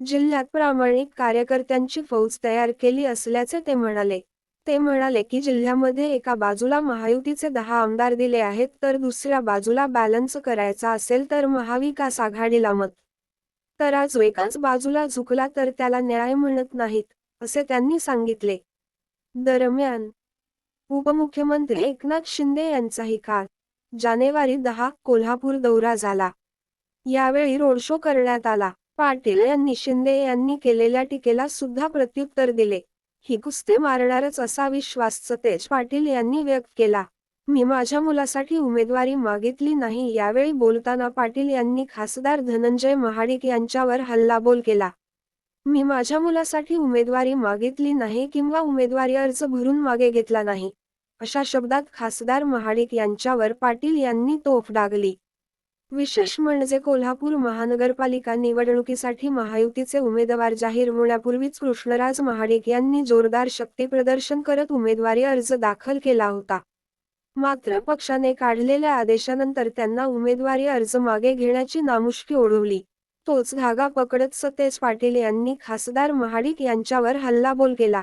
जिल्ह्यात प्रामाणिक कार्यकर्त्यांची फौज तयार केली असल्याचे ते म्हणाले. ते म्हणाले की जिल्ह्यामध्ये एका बाजूला महायुतीचे दहा आमदार दिले आहेत तर दुसऱ्या बाजूला बॅलन्स करायचा असेल तर महाविकास आघाडीला मत. तर आज एकाच बाजूला झुकला तर त्याला न्याय म्हणत नाहीत असे त्यांनी सांगितले. दरम्यान उपमुख्यमंत्री एकनाथ शिंदे यांचाही काल जानेवारी दहा कोल्हापूर दौरा झाला. यावेळी रोड शो करण्यात आला. पाटील यांनी शिंदे यांनी केलेल्या टीकेला सुद्धा प्रत्युत्तर दिले. ही कुस्ते मारणारच असा विश्वास सतेज पाटील यांनी व्यक्त केला. मी माझ्या मुलासाठी उमेदवारी मागितली नाही यावेळी बोलताना पाटील यांनी खासदार धनंजय महाडिक यांच्यावर हल्लाबोल केला. मी माझ्या मुलासाठी उमेदवारी मागितली नाही किंवा उमेदवारी अर्ज भरून मागे घेतला नाही अशा शब्दात खासदार महाडिक यांच्यावर पाटील यांनी तोफ डागली. विशेष म्हणजे कोल्हापूर महानगरपालिका निवडणुकीसाठी महायुतीचे उमेदवार जाहीर होण्यापूर्वीच कृष्णराज महाडिक यांनी जोरदार शक्तीप्रदर्शन करत उमेदवारी अर्ज दाखल केला होता. मात्र पक्षाने काढलेल्या आदेशानंतर त्यांना उमेदवारी अर्ज मागे घेण्याची नामुष्की ओढवली. तोच धागा पकडत सतेज पाटील यांनी खासदार महाडिक यांच्यावर हल्लाबोल केला.